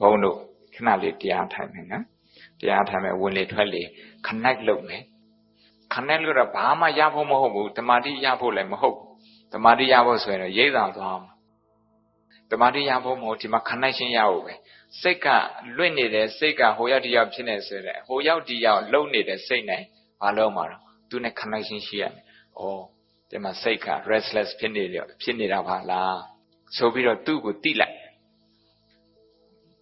ဘုန်းတို့ခဏလေးတရားထိုင်မယ်နော်တရားထိုင်မယ်ဝင်လေထွက်လေ connect လုပ်မယ် connect လို့တော့ဘာမှရဖို့မဟုတ်ဘူးတမာတိရဖို့လည်းမဟုတ်တမာတိရဖို့ဆိုရင်တော့ရိပ်သာသွားမှာတမာတိရဖို့မဟုတ်ဒီမှာ connection ရဖို့ပဲစိတ်ကလွင့်နေတယ်စိတ်ကဟိုရောက်ဒီရောက်ဖြစ်နေဆိုတဲ့ဟိုရောက်ဒီရောက်လုံနေတဲ့စိတ်နဲ့ဘာလို့မှာတော့သူနဲ့ connection ရှိရမယ်။အော်ဒီမှာစိတ်က restless ဖြစ်နေတယ်ဖြစ်နေတာပါလားဆိုပြီးတော့သူ့ကိုတိလိုက်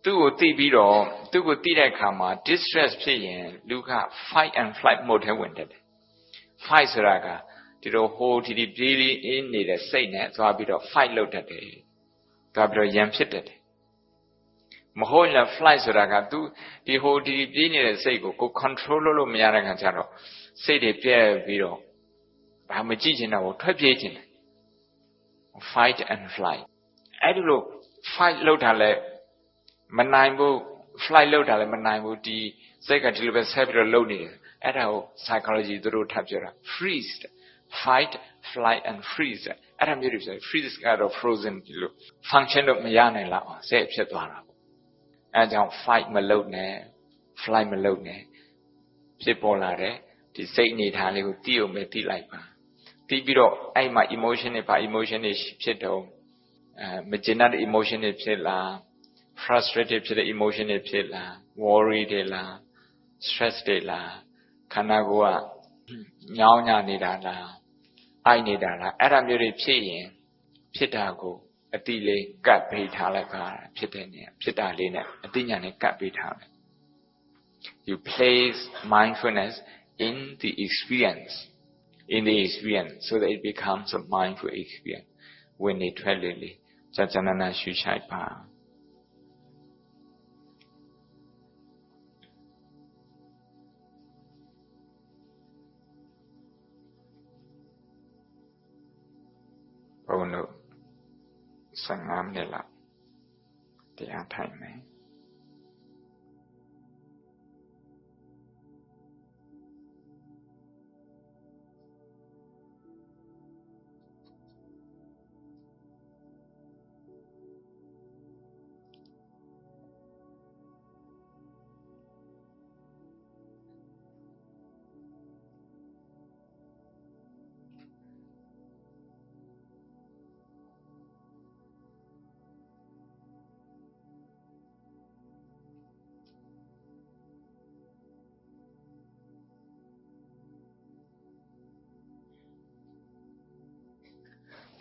သူ့ကိုတိပြီးတော့သူ့ကိုတိတဲ့အခါမှာ distress ဖြစ်ရင်လူက fight and flight mode ထဲဝင်တတ်တယ် fight ဆိုတာကဒီလိုဟိုဒီဒီပြေးလေးအင်းနေတဲ့စိတ်နဲ့သွားပြီးတော့ fight လုပ်တတ်တယ်သွားပြီးတော့ရန်ဖြစ်တတ်တယ်မဟုတ်ရင် flight ဆိုတာက तू ဒီဟိုဒီပြေးနေတဲ့စိတ်ကိုကို control လုပ်လို့မရတဲ့ခါကျတော့စိတ်တွေပြည့်ပြီးတော့ဘာမကြည့်ချင်တော့ထွက်ပြေးချင်တယ် fight and flight အဲ့ဒီလို fight လုပ်တာလဲ မနိုင်ဘူး flight လုပ်တာလဲမနိုင်ဘူးဒီစိတ်ကဒီလိုပဲဆက်ပြီးတော့လုပ်နေတယ်အဲ့ဒါကို psychology သူတို့ထပ်ပြောတာ freeze fight flight and freeze အဲ့ဒါမျိုးတွေဆို freeze ကတော့ frozen ဒီလို function တော့မရနိုင်လောက်အောင်ဆက်ဖြစ်သွားတာပေါ့အဲကြောင့် fight မလုပ်နဲ့ flight မလုပ်နဲ့ဖြစ်ပေါ်လာတဲ့ဒီစိတ်အနေထားလေးကိုသိအောင်ပဲသိလိုက်ပါသိပြီးတော့အဲ့မှာ emotion တွေပါ emotion တွေဖြစ်တော့အဲမကျေနပ်တဲ့ emotion တွေဖြစ်လာ frustrated ဖြစ်တဲ့ emotion တွေဖြစ်လာ worry တွေလာ stress တွေလာခန္ဓာကိုယ်ကညောင်းညနေတာလားအိုက်နေတာလားအဲ့ဒါမျိုးတွေဖြစ်ရင်ဖြစ်တာကိုအတိလေးကပ်ပေးထားလိုက်ပါဖြစ်တဲ့နေဖြစ်တာလေးနဲ့အတိညာနဲ့ကပ်ပေးထားတယ် you place mindfulness in the experience in the experience so that it becomes a mindful experience ဝင်နေထွက်လေလေကြာကြာနာနာရှုရှိုက်ပါ 15မိနစ်လောက်တရားထိုင်မယ်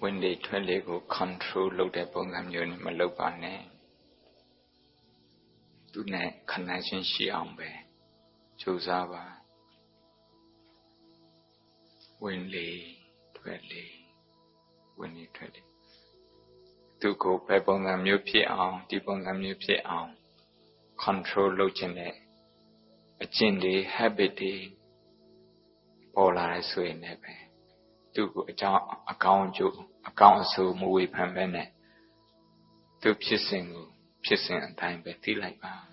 ဝင်လေထွက်လေကို control လုပ်တဲ့ပုံစံမျိုးနဲ့မလုပ်ပါနဲ့သူနဲ့ connection ရှိအောင်ပဲကြိုးစားပါဝင်လေထွက်လေဝင်လေထွက်လေသူကိုဘယ်ပုံစံမျိုးဖြစ်အောင်ဒီပုံစံမျိုးဖြစ်အောင် control လုပ်ခြင်းနဲ့အကျင့်တွေ habit တွေပေါ်လာတဲ့ဆိုရင်လည်းပဲသူ့ကိုအကြောင်းအကောင်းအကျိုး အကောင်းအဆိုးမဝေဖန်ပဲနဲ့သူဖြစ်စဉ်ကိုဖြစ်စဉ်အတိုင်းပဲသိလိုက်ပါ။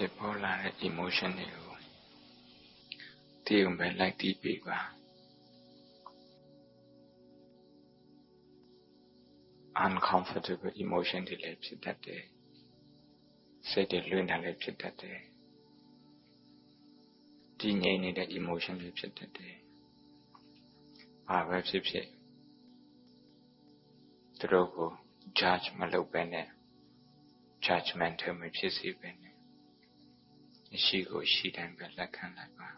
ဖြစ်ပေါ်လာတဲ့ emotion တွေကိုတည်ုံပဲလိုက်တည်ပေးပါ uncomfortable emotion တွေလည်းဖြစ်တတ်တယ်စိတ်တွေလွင့်တာလည်းဖြစ်တတ်တယ်တည်ငြိမ်နေတဲ့ emotion တွေဖြစ်တတ်တယ်ဘာပဲဖြစ်ဖြစ်သူတို့ကို judge မလုပ်ဘဲနဲ့ judgmental မဖြစ်စေဘဲနဲ့ ရှိကိုရှိတိုင်းပဲလက်ခံလိုက်ပါ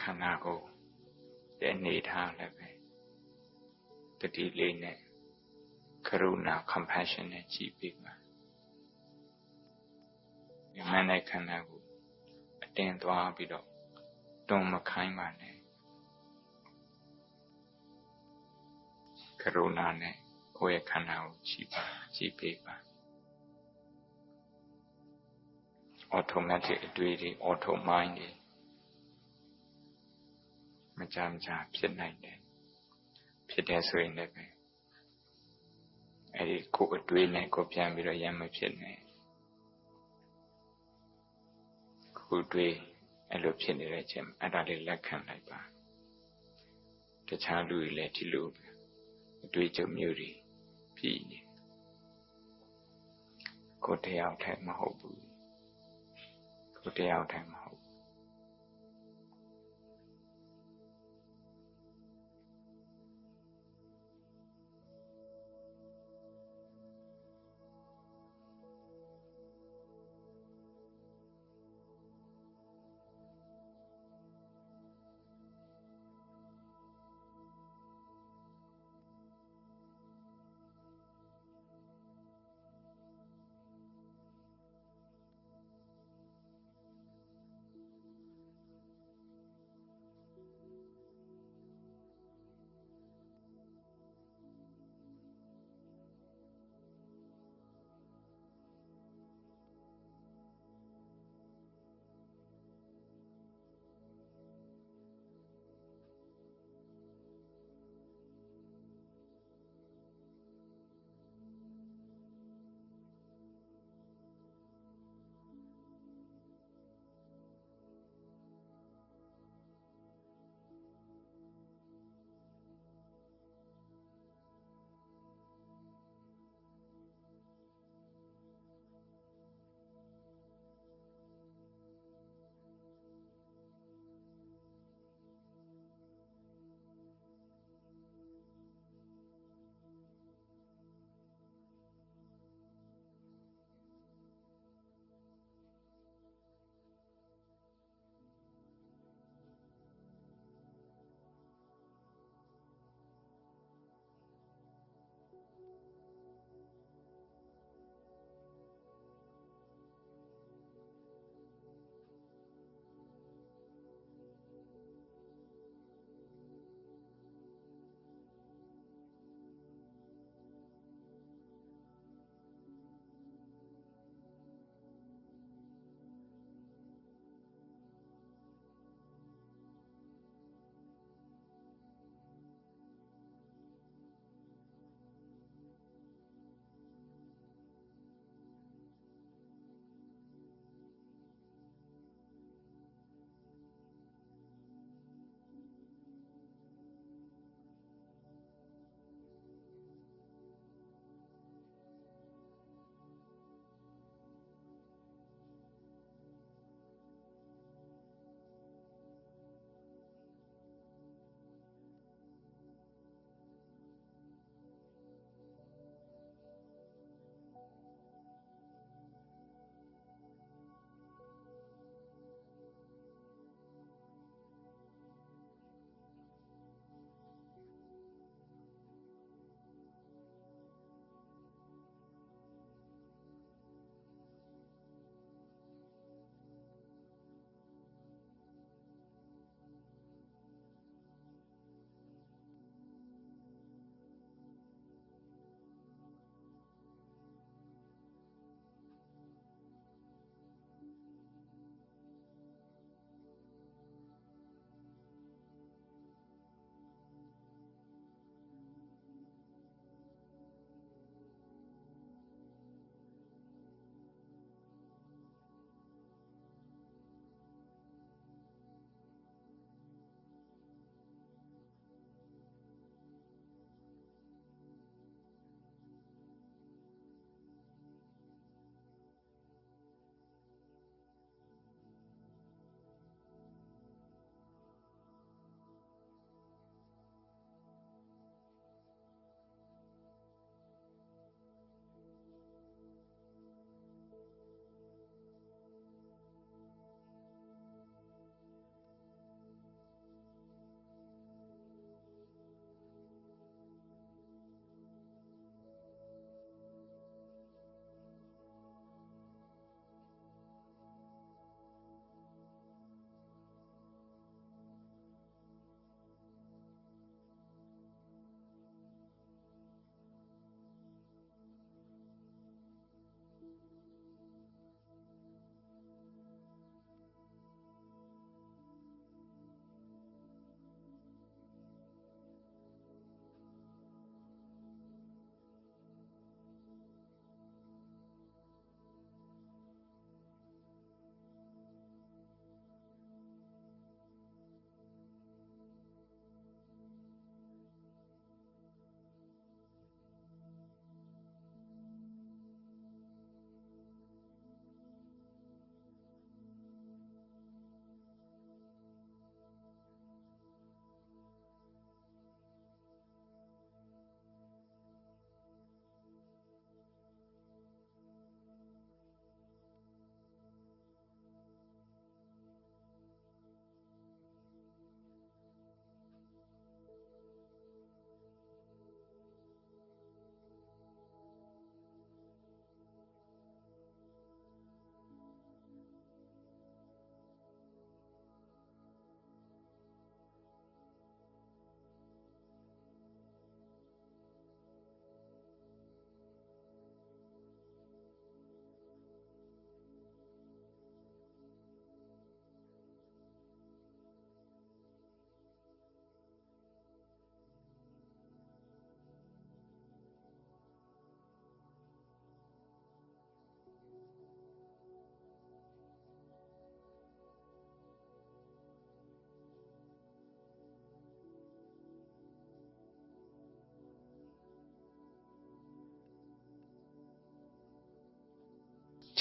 ခန္ဓာကိုယ်ရဲ့နေထားလည်းပဲတတိလေးနဲ့ကရုဏာ compassion နဲ့ကြည့်ပြီးပါဉာဏ်နဲ့ခန္ဓာကိုအတင်းသွားပြီးတော့တွန်းမခိုင်းပါနဲ့ ရုဏာနဲ့ကိုယ့်ရဲ့ခန္ဓာကိုကြည့်ပါကြည့်ပေးပါ automatic အတွေ့တွေ auto mind တွေမကြမ်းကြဖြစ်နိုင်တယ်ဖြစ်တယ်ဆိုရင်လည်းပဲအဲဒီကိုယ်အတွေးနဲ့ကိုပြန်ပြီးတော့ရမ်းမဖြစ်နဲ့ကိုယ်တွေးအဲ့လိုဖြစ်နေတဲ့အချိန်အဲ့ဒါလေးလက်ခံလိုက်ပါတခြားလူတွေလည်းဒီလိုအ တွေ့အကြုံမျိုးတွေဖြစ်နေကိုယ်တယောက်တည်းမဟုတ်ဘူးကိုယ်တယောက်တည်းမဟုတ်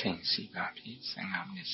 ချိန်စီပါပြီ15မိနစ်